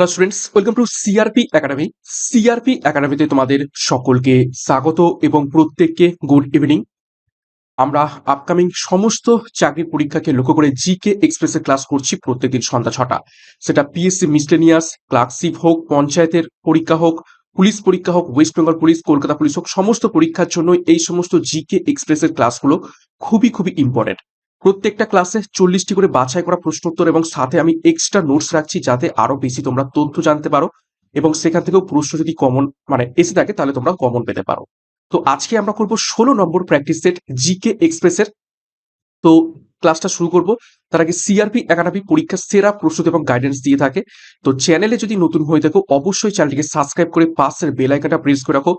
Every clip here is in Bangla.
Hello students welcome to CRP academy CRP একাডেমিতে তোমাদের সকলকে স্বাগত এবং প্রত্যেককে গুড ইভিনিং আমরা আপকামিং সমস্ত চাকরির পরীক্ষাকে লক্ষ্য করে জিকে এক্সপ্রেসের ক্লাস করছি প্রত্যেকদিন সন্ধ্যা ছটা। সেটা পিএসসি মিসলেনিয়াস ক্লার্কশিপ হোক, পঞ্চায়েতের পরীক্ষা হোক পুলিশ পরীক্ষা হোক ওয়েস্ট বেঙ্গল পুলিশ কলকাতা পুলিশ হোক, সমস্ত পরীক্ষার জন্য এই সমস্ত জিকে এক্সপ্রেসের ক্লাসগুলো খুবই খুবই ইম্পর্টেন্ট প্রত্যেকটা ক্লাসে চল্লিশটি করে বাছাই করা প্রশ্ন উত্তর এবং সাথে আমি এক্সট্রা নোটস রাখছি যাতে আরও বেশি তোমরা তথ্য জানতে পারো এবং সেখান থেকেও প্রশ্ন যদি কমন মানে এসে থাকে তাহলে তোমরা কমন পেতে পারো। তো আজকে আমরা করব ষোলো নম্বর প্র্যাকটিস সেট জিকে এক্সপ্রেসের তো ক্লাসটা শুরু করব। তার আগে সিআরপি একাডেমি পরীক্ষার সেরা প্রস্তুত এবং গাইডেন্স দিয়ে থাকে। তো চ্যানেলে যদি নতুন হয়ে থাকো, অবশ্যই চ্যানেলটিকে সাবস্ক্রাইব করে পাশের বেল আইকনটা প্রেস করে রাখো।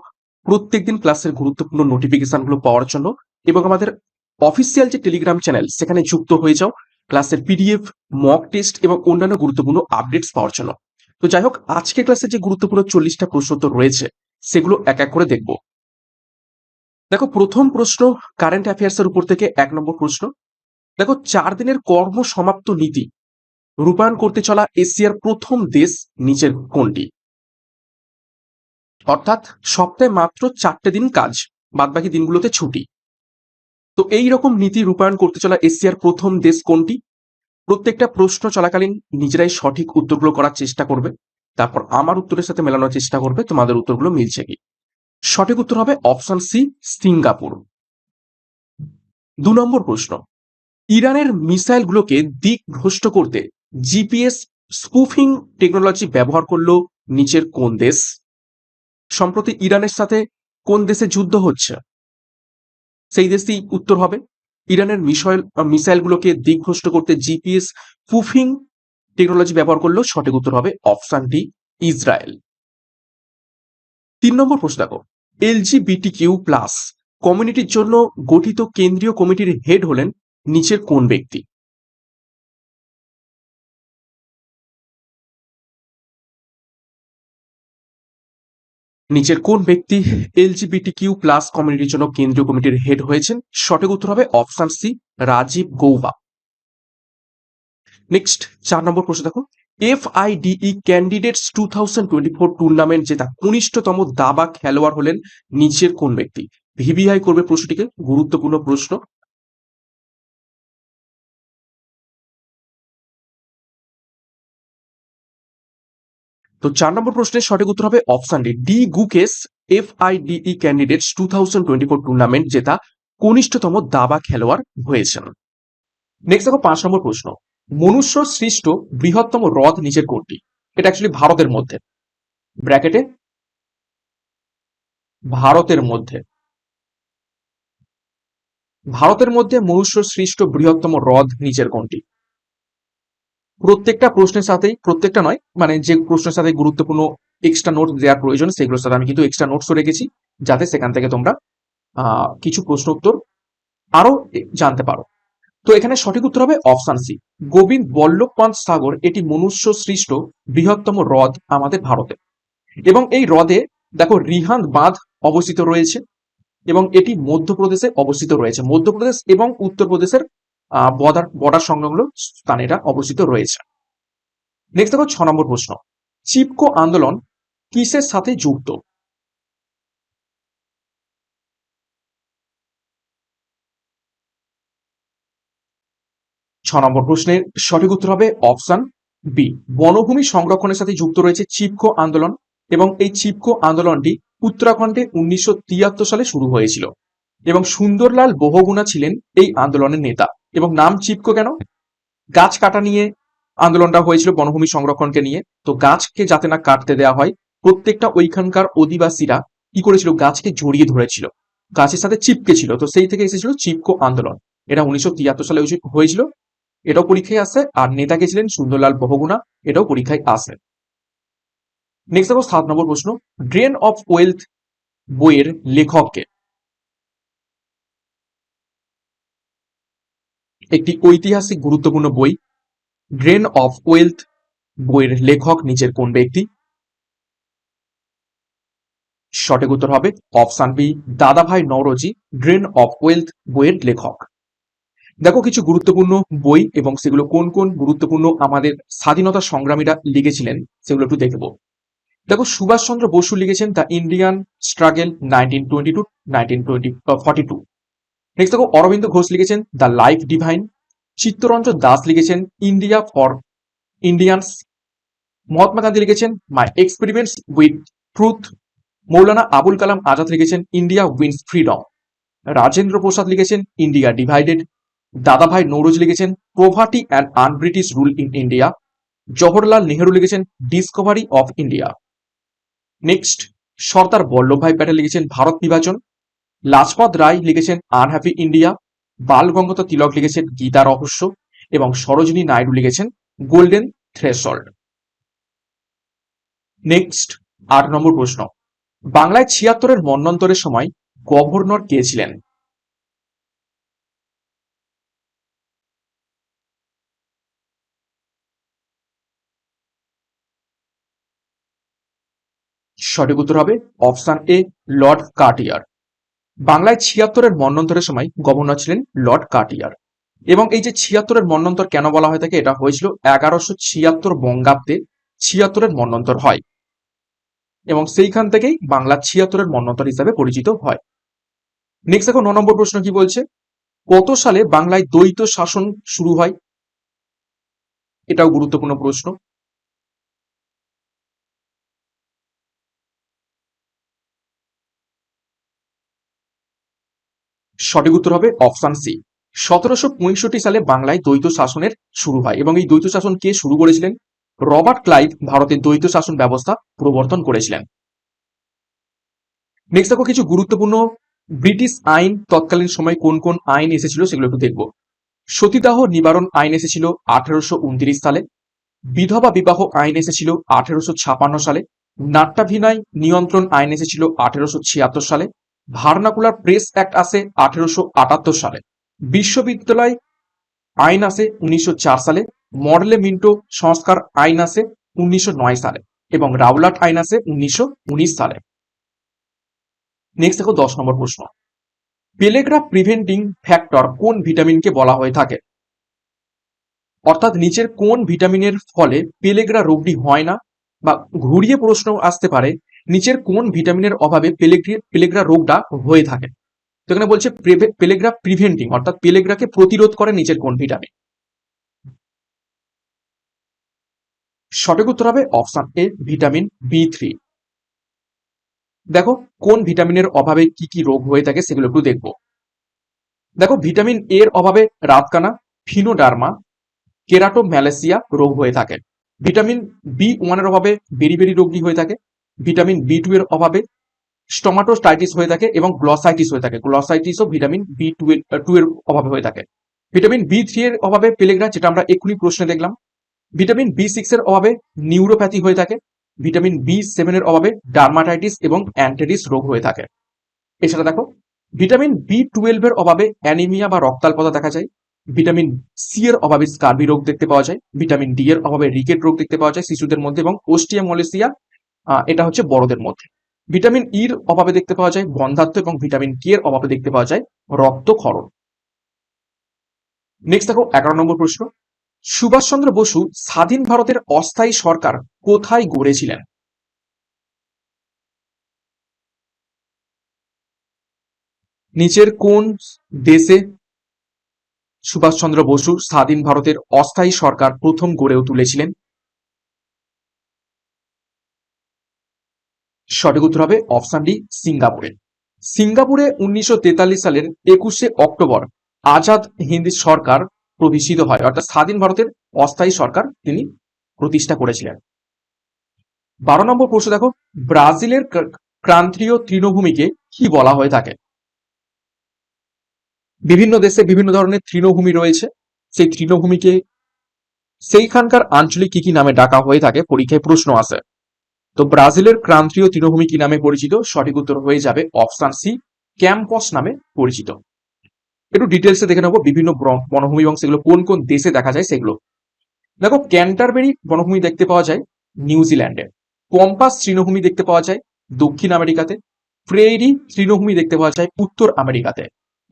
প্রত্যেকদিন ক্লাসের গুরুত্বপূর্ণ নোটিফিকেশনগুলো পাওয়ার জন্য এবং আমাদের অফিসিয়াল যে টেলিগ্রাম চ্যানেল সেখানে যুক্ত হয়ে যাও। ক্লাসের পিডিএফ মক টেস্ট এবং অন্যান্য গুরুত্বপূর্ণ আপডেটস পাওয়ার জন্য। তো যাই হোক, আজকে ক্লাসে যে গুরুত্বপূর্ণ চল্লিশটা প্রশ্ন তো রয়েছে, সেগুলো এক এক করে দেখব। দেখো, প্রথম প্রশ্ন কারেন্ট অ্যাফেয়ার্স এর উপর থেকে এক নম্বর প্রশ্ন। দেখো, চার দিনের কর্ম সমাপ্ত নীতি, রূপায়ণ করতে চলা এশিয়ার প্রথম দেশ নিচের কোনটি? অর্থাৎ সপ্তাহে মাত্র চারটে দিন কাজ, বাদবাকি দিনগুলোতে ছুটি। তো এই রকম নীতি রূপায়ণ করতে চলা এশিয়ার প্রথম দেশ কোনটি? প্রত্যেকটা প্রশ্ন চলাকালীন নিজেরাই সঠিক উত্তরগুলো করার চেষ্টা করবে। তারপর আমার উত্তরের সাথে মেলানোর চেষ্টা করবে, তোমাদের উত্তরগুলো মিলছে কি? সঠিক উত্তর হবে অপশন সি, সিঙ্গাপুর। দু নম্বর প্রশ্ন। ইরানের মিসাইলগুলোকে দিক ভ্রষ্ট করতে জিপিএস স্পুফিং টেকনোলজি ব্যবহার করল নিচের কোন দেশ? সম্প্রতি ইরানের সাথে কোন দেশে যুদ্ধ হচ্ছে? সেই দেশটি উত্তর হবে। ইরানের মিসাইল মিসাইলগুলোকে দিকভ্রষ্ট করতে জিপিএস প্রুফিং টেকনোলজি ব্যবহার করলেও সঠিক উত্তর হবে অপশান ডি, ইসরায়েল। তিন নম্বর প্রশ্ন দেখো। এলজিবিটি কিউ প্লাস কমিউনিটির জন্য গঠিত কেন্দ্রীয় কমিটির হেড হলেন নিচের কোন ব্যক্তি? নিচের কোন ব্যক্তি এলজিবিটি কিউ প্লাস কমিউনিটির জন্য কেন্দ্রীয় কমিটির হেড হয়েছেন? সঠিক উত্তর হবে option C, Rajiv Gauba. Next, চার নম্বর প্রশ্ন দেখো FIDE candidates two thousand twenty four tournament জেতা কনিষ্ঠতম দাবা খেলোয়াড় হলেন নিচের কোন ব্যক্তি? ভিভিআই করবে প্রশ্নটিকে, গুরুত্বপূর্ণ প্রশ্ন। তো চার নম্বর প্রশ্নের সঠিক উত্তর হবে option D D Gukesh F I DE candidates two thousand twenty four tournament জেতা কনিষ্ঠতম দাবা খেলোয়াড় হয়েছেন। নেক্সট দেখো পাঁচ নম্বর প্রশ্ন। মনুষ্য সৃষ্ট বৃহত্তম হ্রদ নিচের কোনটি? এটা অ্যাকচুয়ালি ভারতের মধ্যে। ব্র্যাকেটে ভারতের মধ্যে। ভারতের মধ্যে মনুষ্য সৃষ্ট বৃহত্তম হ্রদ নিচের কোনটি? প্রত্যেকটা প্রশ্নের সাথেই, প্রত্যেকটা নয় মানে যে প্রশ্নের সাথে গুরুত্বপূর্ণ এক্সট্রা নোট দেওয়ার প্রয়োজন, সেগুলোর সাথে আমি কিন্তু এক্সট্রা নোটসও রেখেছি, যাতে সেখান থেকে তোমরা কিছু প্রশ্ন উত্তর আরও জানতে পারো। তো এখানে সঠিক উত্তর হবে অপশান সি গোবিন্দ বল্লভ পন্থ সাগর এটি মনুষ্য সৃষ্ট বৃহত্তম হ্রদ আমাদের ভারতে। এবং এই হ্রদে, দেখো রিহান্দ বাঁধ অবস্থিত রয়েছে, এবং এটি মধ্যপ্রদেশে অবস্থিত রয়েছে, মধ্যপ্রদেশ এবং উত্তরপ্রদেশের বর্ডার বর্ডার সংলগ্ন স্থানে এটা অবস্থিত রয়েছে। নেক্সট দেখো ছ নম্বর প্রশ্ন। চিপকো আন্দোলন কিসের সাথে যুক্ত? ছ নম্বর প্রশ্নের সঠিক উত্তর হবে অপশন বি বনভূমি সংরক্ষণের সাথে যুক্ত রয়েছে চিপকো আন্দোলন এবং এই চিপকো আন্দোলনটি উত্তরাখণ্ডে উনিশশো তিয়াত্তর সালে শুরু হয়েছিল এবং সুন্দরলাল বহুগুণা ছিলেন এই আন্দোলনের নেতা। এবং নাম চিপকো কেন? গাছ কাটা নিয়ে আন্দোলনটা হয়েছিল বনভূমি সংরক্ষণকে নিয়ে। তো গাছকে যাতে না কাটতে দেওয়া হয়, প্রত্যেকটা ওইখানকার অধিবাসীরা কি করেছিল? গাছকে জড়িয়ে ধরেছিল। গাছের সাথে চিপকে ছিল। তো সেই থেকে এসেছিল চিপকো আন্দোলন। এটা উনিশশো তিয়াত্তর সালে হয়েছিল। এটাও পরীক্ষায় আসে। আর নেতাকে ছিলেন সুন্দরলাল বহুগুণা, এটাও পরীক্ষায় আসে। নেক্সট দেখো সাত নম্বর প্রশ্ন। ড্রেন অফ ওয়েলথ বইয়ের লেখককে একটি ঐতিহাসিক গুরুত্বপূর্ণ বই ড্রেন অফ ওয়েলথ বইয়ের লেখক নিচের কোন ব্যক্তি? সঠিক উত্তর হবে অপশন বি, দাদাভাই নওরোজি ড্রেন অফ ওয়েলথ বইয়ের লেখক। দেখো কিছু গুরুত্বপূর্ণ বই এবং সেগুলো কোন কোন গুরুত্বপূর্ণ আমাদের স্বাধীনতা সংগ্রামীরা লিখেছিলেন, সেগুলো একটু দেখব। দেখো সুভাষচন্দ্র বসু লিখেছেন the Indian struggle nineteen twenty two, nineteen twenty forty two. Next দেখো অরবিন্দ ঘোষ লিখেছেন the life divine Chittaranjan Das লিখেছেন India for Indians Mahatma Gandhi লিখেছেন my experiments with truth Maulana Abul Kalam Azad লিখেছেন India wins freedom Rajendra Prasad লিখেছেন ইন্ডিয়া ডিভাইডেড দাদাভাই নৌরোজ লিখেছেন poverty and unBritish rule in India Jawaharlal Nehru লিখেছেন discovery of India next Sardar Vallabhbhai Patel লিখেছেন ভারত বিভাজন লাজপত রায় লিখেছেন আনহ্যাপি ইন্ডিয়া, বাল গঙ্গাধর তিলক লিখেছেন গীতা রহস্য এবং সরোজিনী নাইডু লিখেছেন গোল্ডেন থ্রেশল্ড নেক্সট, আট নম্বর প্রশ্ন। বাংলায় ছিয়াত্তরের মন্বন্তরের সময় গভর্নর কে ছিলেন? সঠিক উত্তর হবে অপশন এ, লর্ড কার্টিয়ার। বাংলায় ছিয়াত্তরের মন্বন্তরের সময় গভর্নর ছিলেন লর্ড কার্টিয়ার এবং এই যে ছিয়াত্তরের মন্বন্তর কেন বলা হয়ে থাকে এটা হয়েছিল এগারোশো ছিয়াত্তর বঙ্গাব্দে ছিয়াত্তরের মন্বন্তর হয়। এবং সেইখান থেকেই বাংলা ছিয়াত্তরের মন্বন্তর হিসাবে পরিচিত হয়। নেক্সট দেখো, ন নম্বর প্রশ্ন কি বলছে? কত সালে বাংলায় দ্বৈত শাসন শুরু হয়? এটাও গুরুত্বপূর্ণ প্রশ্ন। সঠিক উত্তর হবে অপশন সি। সতেরোশো পঁয়ষট্টি সালে বাংলায় দ্বৈত শাসনের শুরু হয় এবং এই দ্বৈত শাসন কে শুরু করেছিলেন? রবার্ট ক্লাইভ ভারতের দ্বৈত শাসন ব্যবস্থা প্রবর্তন করেছিলেন। নেক্সট দেখো কিছু গুরুত্বপূর্ণ ব্রিটিশ আইন তৎকালীন সময় কোন কোন আইন এসেছিল সেগুলো একটু দেখব। সতীদাহ নিবারণ আইন এসেছিল আঠেরোশো উনত্রিশ সালে। বিধবা বিবাহ আইন এসেছিল আঠেরোশো সালে। নাট্যাভিনয় নিয়ন্ত্রণ আইন এসেছিল আঠেরোশো ছিয়াত্তর সালে। ভার্নাকুলার প্রেস অ্যাক্ট আসে আঠেরোশো সালে। বিশ্ববিদ্যালয় আইন আসে উনিশশো সালে। মডেলে মিন্টো সংস্কার আইন আসে উনিশশো সালে এবং রাউলাট আইন আসে উনিশশো সালে। নেক্সট দেখো দশ নম্বর প্রশ্ন। পেলেগ্রাফ প্রিভেন্টিং ফ্যাক্টর কোন ভিটামিনকে বলা হয়ে থাকে? অর্থাৎ নিচের কোন ভিটামিনের ফলে পেলেগ্রা রোগটি হয় না বা ঘুরিয়ে প্রশ্ন আসতে পারে নিচের কোন ভিটামিনের অভাবে পেলেগ্রি রোগটা হয়ে থাকে? তো এখানে বলছে পেলেগ্রা প্রিভেন্টিং অর্থাৎ পেলেগ্রাকে প্রতিরোধ করে নিচের কোন ভিটামিন? সঠিক উত্তর হবে option A, vitamin B three দেখো, কোন ভিটামিনের অভাবে কি কি রোগ হয়ে থাকে সেগুলো একটু দেখব। দেখো, ভিটামিন এর অভাবে রাতকানা, ফিনোডার্মা কেরাটো ম্যালেসিয়া রোগ হয়ে থাকে। ভিটামিন বি ওয়ানের অভাবে বেরি বেরি রোগী হয়ে থাকে? ভিটামিন বি টু এর অভাবে স্টোমাটোস্টাইটিস হয়ে থাকে এবং গ্লসাইটিস হয়ে থাকে। গ্লসাইটিসও ভিটামিন বি টু এর টু এর অভাবে হয়ে থাকে। ভিটামিন বি থ্রি এর অভাবে পেলেগ্রা, যেটা আমরা এক্ষুনি প্রশ্নে দেখলাম, ভিটামিন বি সিক্স এর অভাবে নিউরোপ্যাথি হয়ে থাকে। ভিটামিন বি সেভেন এর অভাবে ডার্মাটাইটিস এবং অ্যান্টেডিস রোগ হয়ে থাকে। এছাড়া দেখো, ভিটামিন বি টুয়েলভ এর অভাবে অ্যানিমিয়া বা রক্তাল্পতা দেখা যায়। ভিটামিন সি এর অভাবে স্কার্বি রোগ দেখতে পাওয়া যায়। ভিটামিন ডি এর অভাবে রিকেট রোগ দেখতে পাওয়া যায় শিশুদের মধ্যে এবং ওস্টিয়া মলেসিয়া এটা হচ্ছে বড়দের মধ্যে। ভিটামিন ইর অভাবে দেখতে পাওয়া যায়, বন্ধাত্ম এবং ভিটামিন কে এর অভাবে দেখতে পাওয়া যায় রক্তক্ষরণ। নেক্সট দেখো, এগারো নম্বর প্রশ্ন। সুভাষচন্দ্র বসু স্বাধীন ভারতের অস্থায়ী সরকার কোথায় গড়েছিলেন? নিচের কোন দেশে সুভাষচন্দ্র বসু স্বাধীন ভারতের অস্থায়ী সরকার প্রথম গড়েও তুলেছিলেন? সঠিক উত্তর হবে অপশন ডি, সিঙ্গাপুরে। সিঙ্গাপুরে উনিশশো তেতাল্লিশ সালের একুশে অক্টোবর আজাদ হিন্দ সরকার প্রতিষ্ঠিত হয়, অর্থাৎ স্বাধীন ভারতের অস্থায়ী সরকার তিনি প্রতিষ্ঠা করেছিলেন। বারো নম্বর প্রশ্ন দেখো, ব্রাজিলের ক্রান্তীয় তৃণভূমিকে কি বলা হয়ে থাকে? বিভিন্ন দেশে বিভিন্ন ধরনের তৃণভূমি রয়েছে, সেই তৃণভূমিকে সেইখানকার আঞ্চলিক কি কি নামে ডাকা হয়ে থাকে, পরীক্ষায় প্রশ্ন আসে। তো ব্রাজিলের ক্রান্তীয় তৃণভূমি কি নামে পরিচিত? সঠিক উত্তর হয়ে যাবে অপশান সি, ক্যাম্পস নামে পরিচিত। একটু ডিটেলসে দেখে নেব বিভিন্ন বনভূমি এবং সেগুলো কোন কোন দেশে দেখা যায় সেগুলো। দেখো, ক্যান্টারবেরি বনভূমি দেখতে পাওয়া যায় নিউজিল্যান্ডে। কম্পাস তৃণভূমি দেখতে পাওয়া যায় দক্ষিণ আমেরিকাতে। প্রেরি তৃণভূমি দেখতে পাওয়া যায় উত্তর আমেরিকাতে।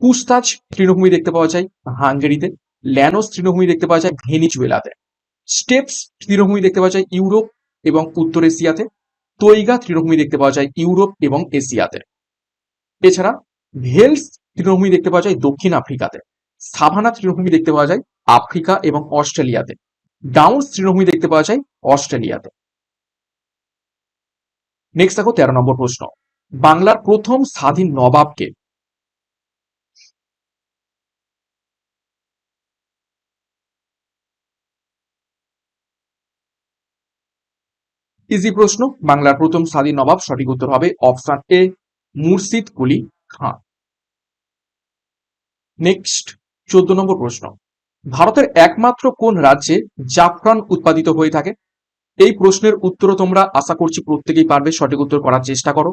পুস্তাজ তৃণভূমি দেখতে পাওয়া যায় হাঙ্গেরিতে। ল্যানোস তৃণভূমি দেখতে পাওয়া যায় ভেনিজুয়েলাতে। স্টেপস তৃণভূমি দেখতে পাওয়া যায় ইউরোপ এবং উত্তর এশিয়াতে তৈগা তৃণভূমি দেখতে পাওয়া যায় ইউরোপ এবং এশিয়াতে। এছাড়া ভেলস তৃণভূমি দেখতে পাওয়া যায় দক্ষিণ আফ্রিকাতে। সাভানা তৃণভূমি দেখতে পাওয়া যায় আফ্রিকা এবং অস্ট্রেলিয়াতে। ডাউন্স তৃণভূমি দেখতে পাওয়া যায় অস্ট্রেলিয়াতে। নেক্সট দেখো তেরো নম্বর প্রশ্ন। বাংলার প্রথম স্বাধীন নবাবকে ইজি প্রশ্ন, বাংলার প্রথম স্বাধীন নবাব, সঠিক উত্তর হবে অপশন এ মুর্শিদ কুলি খাঁ নেক্সট চোদ্দ নম্বর প্রশ্ন। ভারতের একমাত্র কোন রাজ্যে জাফরান উৎপাদিত হয়ে থাকে? এই প্রশ্নের উত্তর তোমরা আশা করছি প্রত্যেকেই পারবে সঠিক উত্তর করার চেষ্টা করো।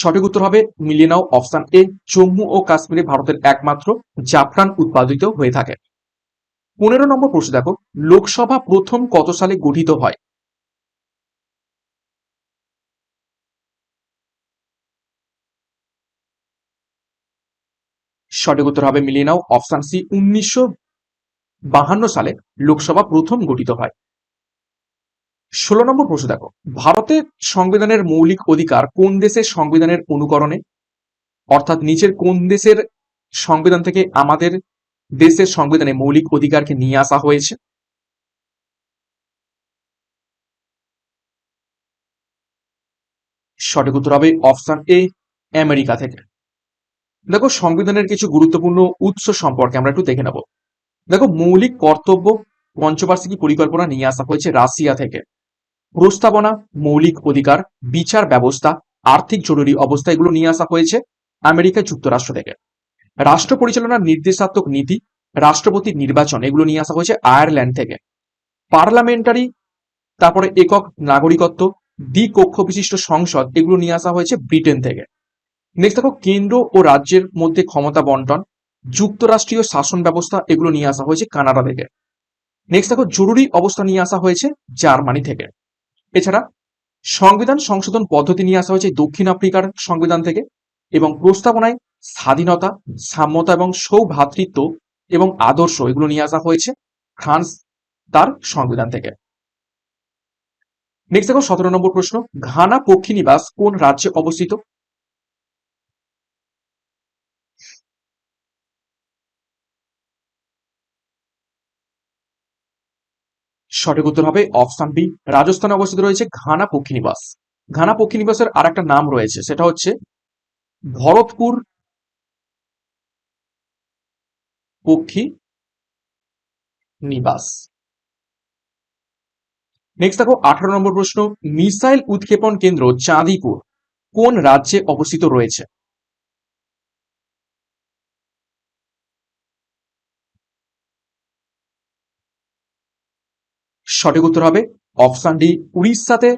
সঠিক উত্তর হবে মিলিয়ে নাও অপশন এ। জম্মু ও কাশ্মীরে ভারতের একমাত্র জাফরান উৎপাদিত হয়ে থাকে। পনেরো নম্বর প্রশ্ন দেখো, লোকসভা প্রথম কত সালে গঠিত হয়? সঠিক উত্তর হবে মিলিয়ে নাও অপশন সি, উনিশশো বাহান্ন সালে লোকসভা প্রথম গঠিত হয়। ষোলো নম্বর প্রশ্ন দেখো। ভারতের সংবিধানের মৌলিক অধিকার কোন দেশের সংবিধানের অনুকরণে? অর্থাৎ নিচের কোন দেশের সংবিধান থেকে আমাদের দেশের সংবিধানে মৌলিক অধিকারকে নিয়ে আসা হয়েছে? সঠিক উত্তর হবে অপশন এ, আমেরিকা থেকে। দেখো, সংবিধানের কিছু গুরুত্বপূর্ণ উৎস সম্পর্কে আমরা একটু দেখে নেব। দেখো, মৌলিক কর্তব্য পঞ্চবার্ষিকী পরিকল্পনা নিয়ে আসা হয়েছে রাশিয়া থেকে। প্রস্তাবনা, মৌলিক অধিকার, বিচার ব্যবস্থা, আর্থিক জরুরি অবস্থা এগুলো নিয়ে আসা হয়েছে আমেরিকা যুক্তরাষ্ট্র থেকে। রাষ্ট্র পরিচালনার নির্দেশাত্মক নীতি, রাষ্ট্রপতির নির্বাচন এগুলো নিয়ে আসা হয়েছে আয়ারল্যান্ড থেকে। পার্লামেন্টারি, তারপরে একক নাগরিকত্ব, দ্বিকক্ষ বিশিষ্ট সংসদ এগুলো নিয়ে আসা হয়েছে ব্রিটেন থেকে। নেক্সট দেখো, কেন্দ্র ও রাজ্যের মধ্যে ক্ষমতা বন্টন, যুক্তরাষ্ট্রীয় শাসন ব্যবস্থা এগুলো নিয়ে আসা হয়েছে কানাডা থেকে। নেক্সট দেখো, জরুরি অবস্থা নিয়ে আসা হয়েছে জার্মানি থেকে। এছাড়া সংবিধান সংশোধন পদ্ধতি নিয়ে আসা হয়েছে দক্ষিণ আফ্রিকার সংবিধান থেকে এবং প্রস্তাবনায় স্বাধীনতা, সাম্যতা এবং সৌভ্রাতৃত্ব এবং আদর্শ এগুলো নিয়ে আসা হয়েছে ফ্রান্স তার সংবিধান থেকে। নেক্সট দেখো, সতেরো নম্বর প্রশ্ন, ঘানা পক্ষী নিবাস কোন রাজ্যে অবস্থিত? সঠিক উত্তর হবে অপশন বি। রাজস্থানে অবস্থিত রয়েছে ঘানা পক্ষী নিবাস। ঘানা পক্ষী নিবাসের আর একটা নাম রয়েছে, সেটা হচ্ছে ভরতপুর পক্ষী নিবাস। নেক্সট দেখো, আঠারো নম্বর প্রশ্ন, মিসাইল উৎক্ষেপণ কেন্দ্র চাঁদিপুর কোন রাজ্যে অবস্থিত রয়েছে? সঠিক উত্তর হবে অপশন ডি, উড়িষ্যাতে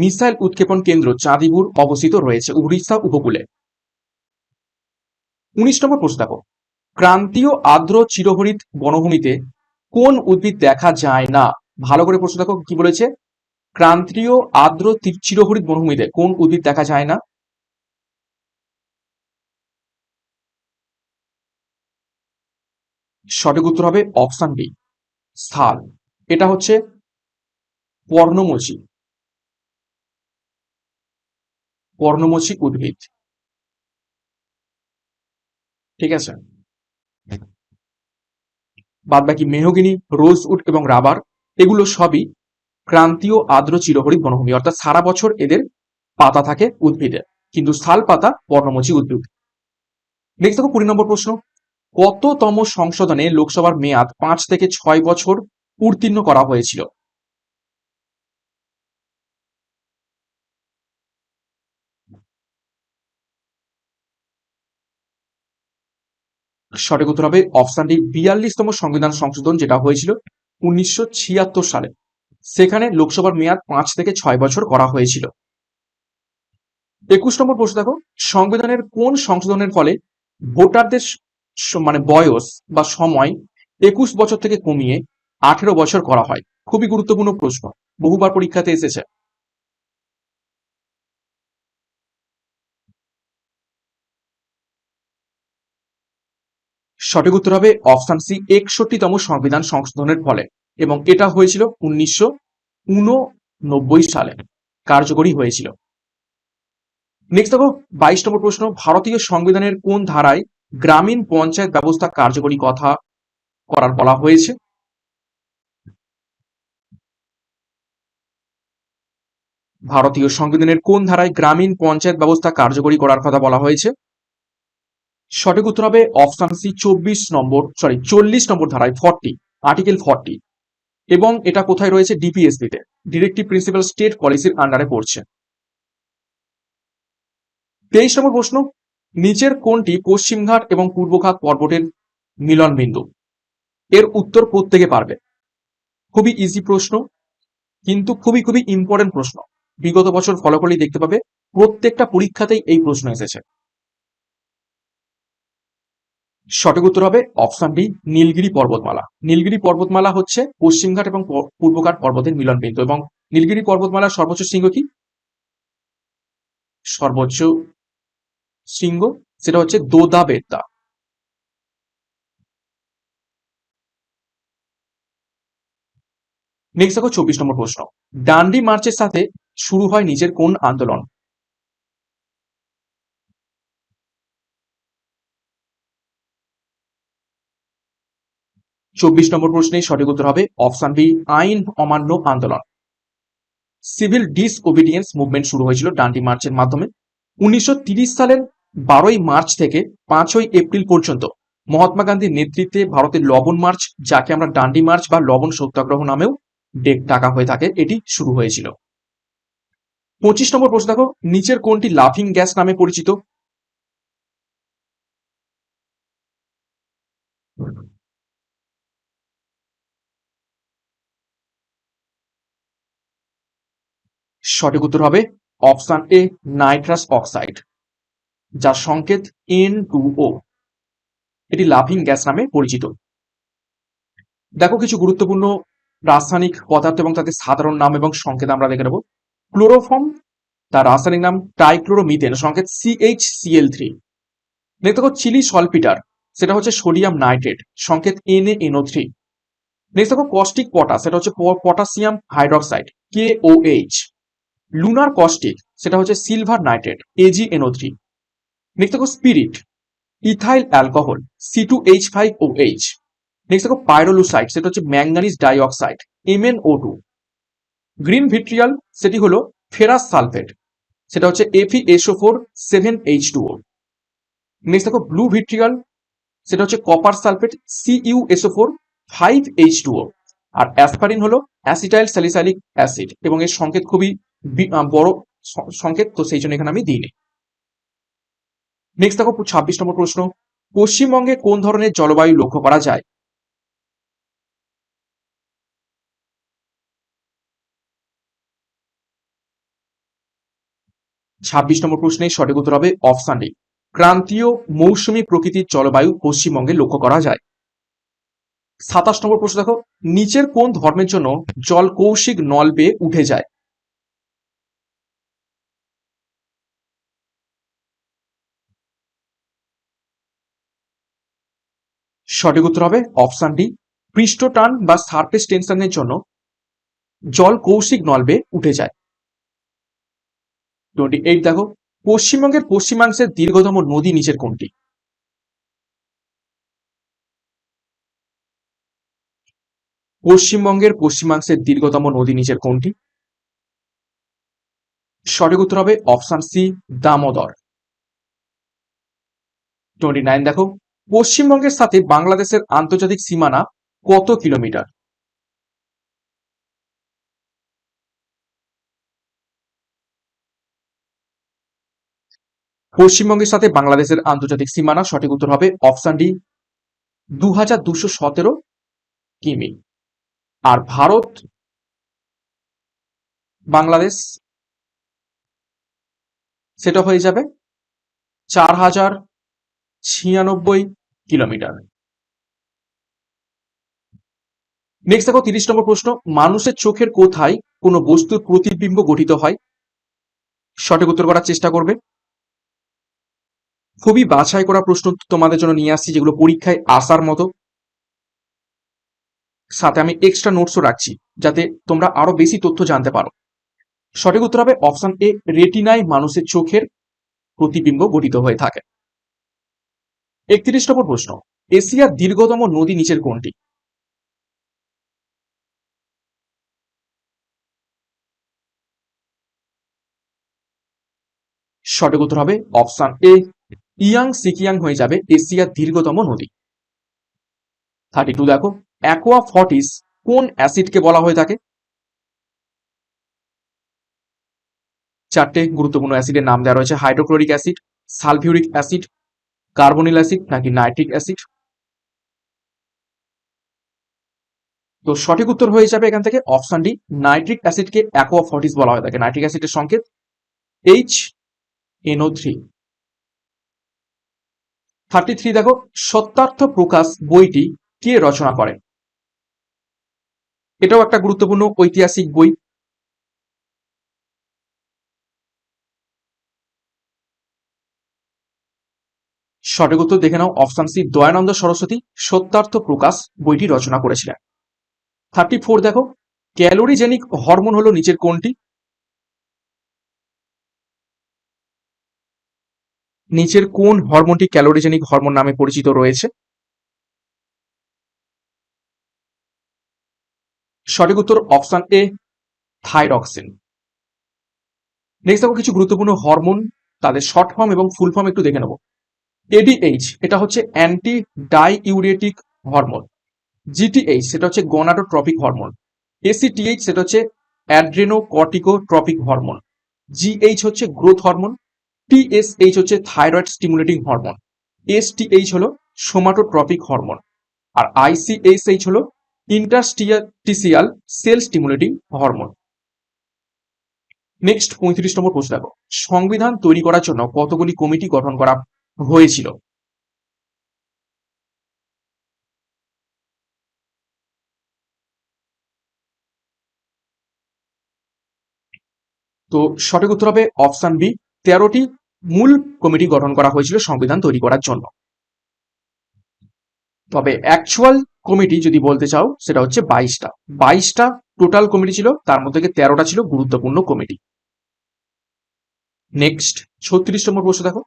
মিসাইল উৎক্ষেপণ কেন্দ্র চাঁদিপুর অবস্থিত রয়েছে উড়িষ্যা উপকূলে। উনিশ নম্বর প্রশ্ন দেখো ক্রান্তীয় আর্দ্র চিরহরিত বনভূমিতে কোন উদ্ভিদ দেখা যায় না? ভালো করে প্রশ্ন দেখো কি বলেছে? ক্রান্তীয় আর্দ্র চিরহরিত বনভূমিতে কোন উদ্ভিদ দেখা যায় না? সঠিক উত্তর হবে অপশন বি স্থাল। এটা হচ্ছে পর্ণমোচী পর্ণমোচী উদ্ভিদ। ঠিক আছে? বাদ বাকি মেহগিনি রোজউড এবং রাবার, এগুলো সবই ক্রান্তীয় আর্দ্র চিরহরিত বনভূমি। অর্থাৎ সারা বছর এদের পাতা থাকে উদ্ভিদের কিন্তু শাল পাতা পর্ণমোচী উদ্ভিদ। নেক্সট দেখো কুড়ি নম্বর প্রশ্ন। কততম সংশোধনে লোকসভার মেয়াদ পাঁচ থেকে ছয় বছর উত্তীর্ণ করা হয়েছিল? সঠিক উত্তর হবে অপশন ডি বিয়াল্লিশতম সংবিধান সংশোধন, যেটা হয়েছিল উনিশশো ছিয়াত্তর সালে। সেখানে লোকসভার মেয়াদ পাঁচ থেকে ছয় বছর করা হয়েছিল। একুশ নম্বর প্রশ্ন দেখো, সংবিধানের কোন সংশোধনের ফলে ভোটারদের মানে বয়স বা সময় একুশ বছর থেকে কমিয়ে আঠেরো বছর করা হয়? খুবই গুরুত্বপূর্ণ প্রশ্ন, বহুবার পরীক্ষাতে এসেছে। সঠিক উত্তর হবে অপশন সি, একষট্টিতম সংবিধান সংশোধনের ফলে। এবং এটা হয়েছিল উনিশশো উননব্বই সালে। কার্যকরী হয়েছিল। নেক্সট দেখো বাইশ নম্বর প্রশ্ন, ভারতীয় সংবিধানের কোন ধারায় গ্রামীণ পঞ্চায়েত ব্যবস্থা কার্যকরী কথা করার বলা হয়েছে? ভারতীয় সংবিধানের কোন ধারায় গ্রামীণ পঞ্চায়েত ব্যবস্থা কার্যকরী করার কথা বলা হয়েছে? সঠিক উত্তর হবে অপশন সি চব্বিশ নম্বর সরি চল্লিশ নম্বর ধারায় ফর্টি আর্টিকেল ফর্টি এবং এটা কোথায় রয়েছে? ডিপিএসপিতে ডিরেক্টিভ প্রিন্সিপাল স্টেট পলিসির আন্ডারে পড়ছে। তেইশ নম্বর প্রশ্ন, নিচের কোনটি পশ্চিমঘাট এবং পূর্বঘাট পর্বতের মিলন বিন্দু এর উত্তর প্রত্যেকে পারবে। খুবই ইজি প্রশ্ন, কিন্তু খুবই খুবই ইম্পর্টেন্ট প্রশ্ন। বিগত বছর ফলাফলই দেখতে পাবে। প্রত্যেকটা পরীক্ষাতেই এই প্রশ্ন এসেছে। সঠিক উত্তর হবে অপশন বি, নীলগিরি পর্বতমালা। নীলগিরি পর্বতমালা হচ্ছে পশ্চিমঘাট এবং পূর্বঘাট পর্বতের মিলন বিন্দু এবং নীলগিরি পর্বতমালার সর্বোচ্চ শৃঙ্গ কি? সর্বোচ্চ শৃঙ্গ সেটা হচ্ছে দোদা বেদ্দা নেক্সট দেখো চব্বিশ নম্বর প্রশ্ন। ডান্ডি মার্চের সাথে শুরু হয় নিজের কোন আন্দোলন? চব্বিশ নম্বর প্রশ্নে সঠিক উত্তর হবে অপশন বি, আইন অমান্য আন্দোলন। সিভিল ডিসওবিডিয়েন্স মুভমেন্ট শুরু হয়েছিল ডান্ডি মার্চের মাধ্যমে। উনিশশো সালের বারোই মার্চ থেকে পাঁচই এপ্রিল পর্যন্ত মহাত্মা গান্ধীর নেতৃত্বে ভারতের লবণ মার্চ, যাকে আমরা ডান্ডি মার্চ বা লবণ সত্যাগ্রহ নামেও ডেক ডাকা হয়ে থাকে, এটি শুরু হয়েছিল। পঁচিশ নম্বর প্রশ্ন দেখো, নিচের কোনটি লাফিং গ্যাস নামে পরিচিত? সঠিক উত্তর হবে অপশন এ, নাইট্রাস অক্সাইড, যার সংকেত এন টু ও এটি লাফিং গ্যাস নামে পরিচিত। দেখো কিছু গুরুত্বপূর্ণ রাসায়নিক পদার্থ এবং তাদের সাধারণ নাম এবং সংকেত আমরা দেখে নেব। ক্লোরোফর্ম, তার রাসায়নিক নাম টাইক্লোরোমিথেন সংকেত সিএইচ সিএল থ্রি দেখো চিলি সলপিটার, সেটা হচ্ছে সোডিয়াম নাইট্রেট, সংকেত এনএনও থ্রি নেক্সট দেখো কস্টিক পটাস সেটা হচ্ছে potassium hydroxide K O H lunar caustic সেটা হচ্ছে silver nitrate AgNO three next দেখো spirit ethyl alcohol C two H five O H next দেখো পাইরোলুসাইড সেটা হচ্ছে manganese dioxide MnO two green vitriol, সেটি হলো ফেরাস সালফেট সেটা হচ্ছে FeSO four seven H two O next দেখো ব্লু ভিট্রিয়াল, সেটা হচ্ছে copper sulphate CUSO four five H two O আর অ্যাসপারিন হলো অ্যাসিটাইল স্যালিসাইলিক অ্যাসিড এবং এর সংকেত খুবই বড় সংকেত, তো সেই জন্য এখানে আমি দিইনি। নেক্সট দেখো ছাব্বিশ নম্বর প্রশ্ন। পশ্চিমবঙ্গে কোন ধরনের জলবায়ু লক্ষ্য করা যায়? ছাব্বিশ নম্বর প্রশ্নে সঠিক উত্তর হবে অপশন ডি ক্রান্তীয় মৌসুমী প্রকৃতির জলবায়ু পশ্চিমবঙ্গে লক্ষ্য করা যায়। সাতাশ নম্বর প্রশ্ন দেখো, নিচের কোন ধর্মের জন্য জল কৌশিক নল উঠে যায়? সঠিক উত্তর হবে অপশন ডি। পৃষ্ঠটান বা সারফেস টেনশনের জন্য জল কৌশিক নলবে উঠে যায়। টোয়েন্টি এইট দেখো, পশ্চিমবঙ্গের পশ্চিমাংশের দীর্ঘতম নদী নিচের কোনটি? পশ্চিমবঙ্গের পশ্চিমাংশের দীর্ঘতম নদী নিচের কোনটি? সঠিক উত্তর হবে option C, Damodar. Twenty nine দেখো পশ্চিমবঙ্গের সাথে বাংলাদেশের আন্তর্জাতিক সীমানা কত কিলোমিটার? পশ্চিমবঙ্গের সাথে বাংলাদেশের আন্তর্জাতিক সীমানা সঠিক উত্তর হবে অপশন ডি দু হাজার দুশো সতেরো কিমি। আর ভারত, বাংলাদেশ, সেটা হয়ে যাবে চার হাজার ছিয়ানব্বই কিলোমিটার। নেক্সট দেখো তিরিশ নম্বর প্রশ্ন, মানুষের চোখের কোথায় কোনো বস্তুর প্রতিবিম্ব গঠিত হয়? সঠিক উত্তর করার চেষ্টা করবে। খুবই বাছাই করা প্রশ্ন তোমাদের জন্য নিয়ে আসছি, যেগুলো পরীক্ষায় আসার মতো। সাথে আমি এক্সট্রা নোটসও রাখছি, যাতে তোমরা আরও বেশি তথ্য জানতে পারো। সঠিক উত্তর হবে অপশন এ রেটিনায় মানুষের চোখের প্রতিবিম্ব গঠিত হয়ে থাকে। একত্রিশ নম্বর প্রশ্ন, এশিয়ার দীর্ঘতম নদী নিচের কোনটি? সঠিক উত্তর হবে অপশন এ, ইয়াং সিকিয়াং হয়ে যাবে এশিয়ার দীর্ঘতম নদী। থার্টি টু দেখো অ্যাকোয়া ফর্টিস কোন অ্যাসিডকে বলা হয়ে থাকে? চারটে গুরুত্বপূর্ণ অ্যাসিডের নাম দেওয়া রয়েছে hydrochloric acid sulphuric acid carbonyl acid নাকি নাইট্রিক অ্যাসিড? তো সঠিক উত্তর হয়ে যাবে এখান থেকে অপশন ডি, নাইট্রিক অ্যাসিডকে অ্যাকোয়া ফর্টিস বলা হয়ে থাকে নাইট্রিক অ্যাসিডের সংকেত H NO three thirty three দেখো, সত্যার্থ প্রকাশ বইটি কে রচনা করেন এটাও একটা গুরুত্বপূর্ণ ঐতিহাসিক বই। সঠিক উত্তর দেখে নাও। অপশন সি, দয়ানন্দ সরস্বতী, সত্যার্থ প্রকাশ, বইটি রচনা করেছিলেন। থার্টি ফোর দেখো, ক্যালোরিজেনিক হরমোন হলো নিচের কোনটি? নিচের কোন হরমোনটি ক্যালোরিজেনিক হরমোন নামে পরিচিত রয়েছে? সঠিক উত্তর অপশন এ, থাইরক্সিন। নেক্সট দেখো, কিছু গুরুত্বপূর্ণ হরমোন, তাদের শর্ট ফর্ম এবং ফুল ফর্ম একটু দেখে নেব। এডিএইচ এটা হচ্ছে অ্যান্টি ডাইউরেটিক হরমোন জিটিএইচ সেটা হচ্ছে গনাডোট্রপিক হরমোন এসিটিএইচ সেটা হচ্ছে অ্যাড্রেনোকর্টিকোট্রপিক হরমোন জিএইচ হচ্ছে গ্রোথ হরমোন টিএসএইচ হচ্ছে থাইরয়েড স্টিমুলেটিং হরমোন এসটিএইচ হলো সোমাটোট্রপিক হরমোন আর আইসিএইচএইচ হলো interstitial cell stimulating hormone next পঁয়ত্রিশ নম্বর প্রশ্ন দেখো। সংবিধান তৈরি করার জন্য কতগুলি কমিটি গঠন করা হয়েছিল। তো সঠিক উত্তর হবে অপশন বি, তেরোটি মূল কমিটি গঠন করা হয়েছিল সংবিধান তৈরি করার জন্য। তবে অ্যাকচুয়াল কমিটি যদি বলতে চাও, সেটা হচ্ছে বাইশটা। বাইশটা টোটাল কমিটি ছিল, তার মধ্যে থেকে তেরোটা ছিল গুরুত্বপূর্ণ কমিটি। নেক্সট ছত্রিশ নম্বর প্রশ্ন দেখো।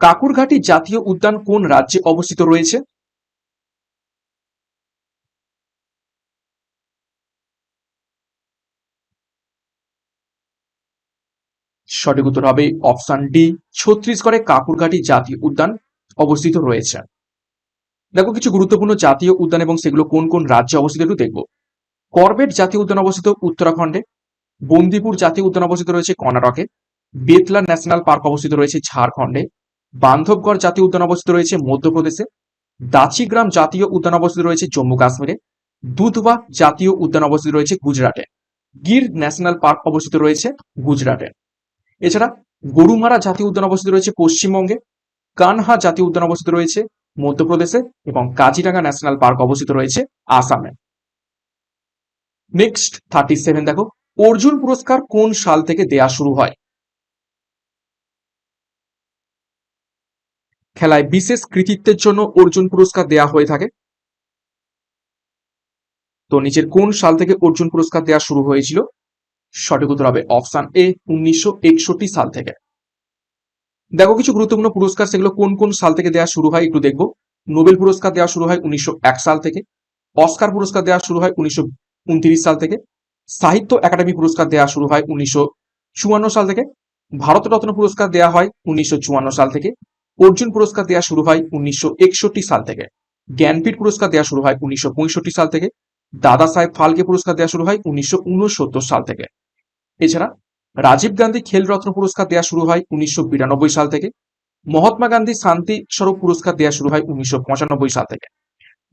কাকুরঘাটি জাতীয় উদ্যান কোন রাজ্যে অবস্থিত রয়েছে? সঠিক উত্তর হবে অপশন ডি ছত্তিশগড়ে কাকুরঘাটি জাতীয় উদ্যান অবস্থিত রয়েছে। দেখো, কিছু গুরুত্বপূর্ণ জাতীয় উদ্যান এবং সেগুলো কোন কোন রাজ্যে অবস্থিত একটু দেখব। করবেট জাতীয় উদ্যান অবস্থিত উত্তরাখণ্ডে, বন্দিপুর জাতীয় উদ্যান অবস্থিত রয়েছে কর্ণাটকে, বেতলা ন্যাশনাল পার্ক অবস্থিত রয়েছে ঝাড়খণ্ডে বান্ধবগড় জাতীয় উদ্যান অবস্থিত রয়েছে মধ্যপ্রদেশে, দাচিগ্রাম জাতীয় উদ্যান অবস্থিত রয়েছে জম্মু কাশ্মীরে দুধবা জাতীয় উদ্যান অবস্থিত রয়েছে গুজরাটে, গির ন্যাশনাল পার্ক অবস্থিত রয়েছে গুজরাটে। এছাড়া গরুমারা জাতীয় উদ্যান অবস্থিত রয়েছে পশ্চিমবঙ্গে, কানহা জাতীয় উদ্যান অবস্থিত রয়েছে মধ্যপ্রদেশে এবং কাজিরাঙ্গা ন্যাশনাল পার্ক অবস্থিত রয়েছে আসামে। নেক্সট থার্টি সেভেন দেখো, অর্জুন পুরস্কার কোন সাল থেকে দেয়া শুরু হয়? খেলায় বিশেষ কৃতিত্বের জন্য অর্জুন পুরস্কার দেয়া হয়ে থাকে। তো নিচের কোন সাল থেকে অর্জুন পুরস্কার দেওয়া শুরু হয়েছিল? সঠিক উত্তর হবে অপশন এ উনিশশো সাল থেকে। দেখো কিছু গুরুত্বপূর্ণ পুরস্কার, সেগুলো কোন কোন সাল থেকে দেওয়া শুরু হয় একটু দেখব। নোবেল পুরস্কার দেওয়া শুরু হয় উনিশশো এক সাল থেকে। অস্কার পুরস্কার দেওয়া শুরু হয় উনিশশো উনত্রিশ সাল থেকে। সাহিত্য একাডেমি পুরস্কার দেওয়া শুরু হয় উনিশশো চুয়ান্ন সাল থেকে। ভারতরত্ন পুরস্কার দেওয়া হয় উনিশশো চুয়ান্ন সাল থেকে। অর্জুন পুরস্কার দেওয়া শুরু হয় উনিশশো একষট্টি সাল থেকে। জ্ঞানপীঠ পুরস্কার দেওয়া শুরু হয় উনিশশো পঁয়ষট্টি সাল থেকে। দাদা সাহেব ফালকে পুরস্কার দেওয়া শুরু হয় উনিশশো সাল থেকে। এছাড়া রাজীব গান্ধী খেলরত্ন পুরস্কার দেওয়া শুরু হয় উনিশশো সাল থেকে। মহাত্মা গান্ধী শান্তি স্বরূপ পুরস্কার দেওয়া শুরু হয় উনিশশো পঁচানব্বই সাল থেকে।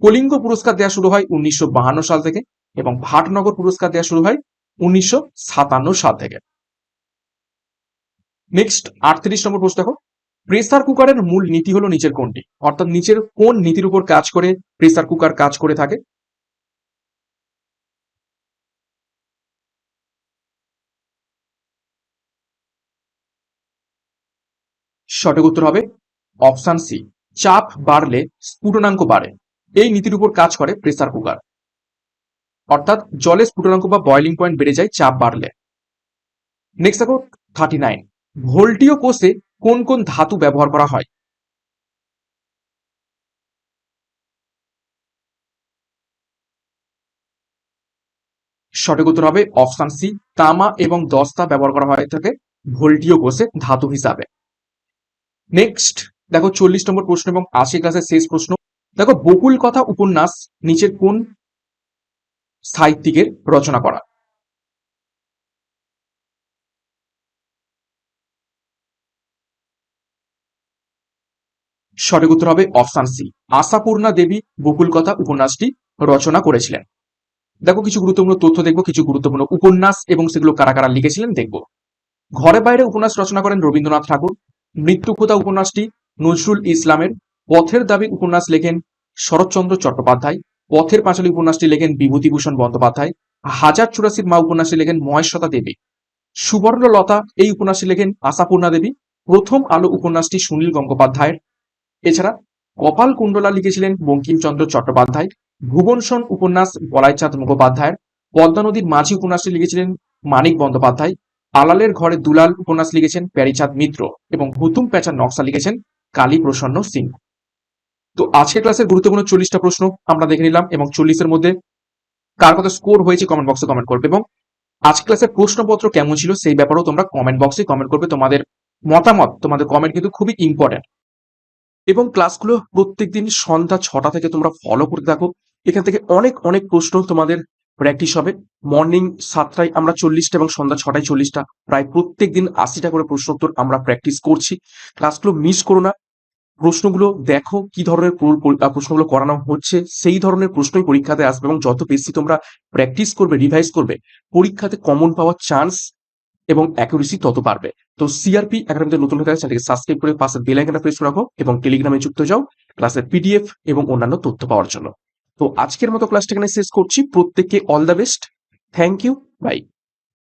কলিঙ্গ পুরস্কার দেওয়া শুরু হয় উনিশশো সাল থেকে এবং ভাটনগর পুরস্কার দেওয়া শুরু হয় উনিশশো সাতান্ন সাল থেকে। নেক্সট আটত্রিশ নম্বর প্রশ্ন দেখো। প্রেসার কুকারের মূল নীতি হলো নিচের কোনটি অর্থাৎ নিচের কোন নীতির উপর কাজ করে প্রেসার কুকার কাজ করে থাকে। সঠিক উত্তর হবে অপশান সি চাপ বাড়লে স্ফুটনাঙ্ক বাড়ে। এই নীতির উপর কাজ করে প্রেসার কুকার অর্থাৎ জলে স্ফুটনাঙ্ক বা বয়লিং পয়েন্ট বেড়ে যায়, চাপ বাড়লে। নেক্সট দেখো থার্টি নাইন ভোল্টীয় কোষে কোন কোন ধাতু ব্যবহার করা হয়? সঠিক উত্তর হবে অপশন সি, তামা এবং দস্তা ব্যবহার করা হয়ে থাকে ভোল্টীয় কোষে ধাতু হিসাবে। নেক্সট, দেখো চল্লিশ নম্বর প্রশ্ন এবং আশি ক্লাসের শেষ প্রশ্ন। দেখো বকুল কথা উপন্যাস নিচের কোন সাহিত্যিকের রচনা করা? সঠিক উত্তর হবে অপশান সি। আশাপূর্ণা দেবী বকুল কথা উপন্যাসটি রচনা করেছিলেন। দেখো, কিছু গুরুত্বপূর্ণ তথ্য দেখব, কিছু গুরুত্বপূর্ণ উপন্যাস এবং সেগুলো কারা কারা লিখেছিলেন দেখব। ঘরে বাইরে উপন্যাস রচনা করেন রবীন্দ্রনাথ ঠাকুর। মৃত্যুকথা উপন্যাসটি নজরুল ইসলামের। পথের দাবি উপন্যাস লেখেন শরৎচন্দ্র চট্টোপাধ্যায়। পথের পাঁচালী উপন্যাসটি লেখেন বিভূতিভূষণ বন্দ্যোপাধ্যায়। হাজার চুরাশির মা উপন্যাসটি লেখেন মহেশ্বতা দেবী। সুবর্ণলতা এই উপন্যাসটি লেখেন আশাপূর্ণা দেবী। প্রথম আলো উপন্যাসটি সুনীল গঙ্গোপাধ্যায়ের। এছাড়া কপাল কুণ্ডলা লিখেছিলেন বঙ্কিমচন্দ্র চট্টোপাধ্যায়, ভুবনসন উপন্যাস বলাইচাঁদ মুখোপাধ্যায়ের, পদ্মা নদীর মাঝি উপন্যাসটি লিখেছিলেন মানিক বন্দ্যোপাধ্যায়, আলালের ঘরে দুলাল উপন্যাস লিখেছেন প্যারিচাঁদ মিত্র এবং হুতুম প্যাচার নকশা লিখেছেন কালী প্রসন্ন সিং। তো আজকের ক্লাসের গুরুত্বপূর্ণ চল্লিশটা প্রশ্ন আমরা দেখে নিলাম এবং চল্লিশের মধ্যে কার কত স্কোর হয়েছে কমেন্ট বক্সে কমেন্ট করবে এবং আজকের ক্লাসের প্রশ্নপত্র কেমন ছিল সেই ব্যাপারেও তোমরা কমেন্ট বক্সে কমেন্ট করবে। তোমাদের মতামত, তোমাদের কমেন্ট কিন্তু খুবই ইম্পর্টেন্ট এবং ক্লাসগুলো প্রত্যেকদিন সন্ধ্যা ছটা থেকে তোমরা ফলো করতে থাকো এখান থেকে অনেক অনেক প্রশ্ন তোমাদের প্র্যাকটিস হবে। মর্নিং সাতটায় আমরা চল্লিশটা এবং সন্ধ্যা ছটায় চল্লিশটা, প্রায় প্রত্যেক দিন আশিটা করে প্রশ্ন উত্তর আমরা প্র্যাকটিস করছি। ক্লাসগুলো মিস করো না। প্রশ্নগুলো দেখো কি ধরনের প্র- প্র- প্রশ্নগুলো করানো হচ্ছে, সেই ধরনের প্রশ্নই পরীক্ষাতে আসবে এবং যত বেশি তোমরা প্র্যাকটিস করবে রিভাইজ করবে, পরীক্ষাতে কমন পাওয়ার চান্স এবং অ্যাকুরেসি তত বাড়বে। তো সিআরপি একাডেমিতে নতুন হয়ে থাকে সেটাকে সাবস্ক্রাইব করে পাশে বেল আইকনটা প্রেস রাখো এবং টেলিগ্রামে যুক্ত যাও ক্লাসের পিডিএফ এবং অন্যান্য তথ্য পাওয়ার জন্য। তো আজকের মতো ক্লাসটা এখানে শেষ করছি। প্রত্যেককে all the best thank you bye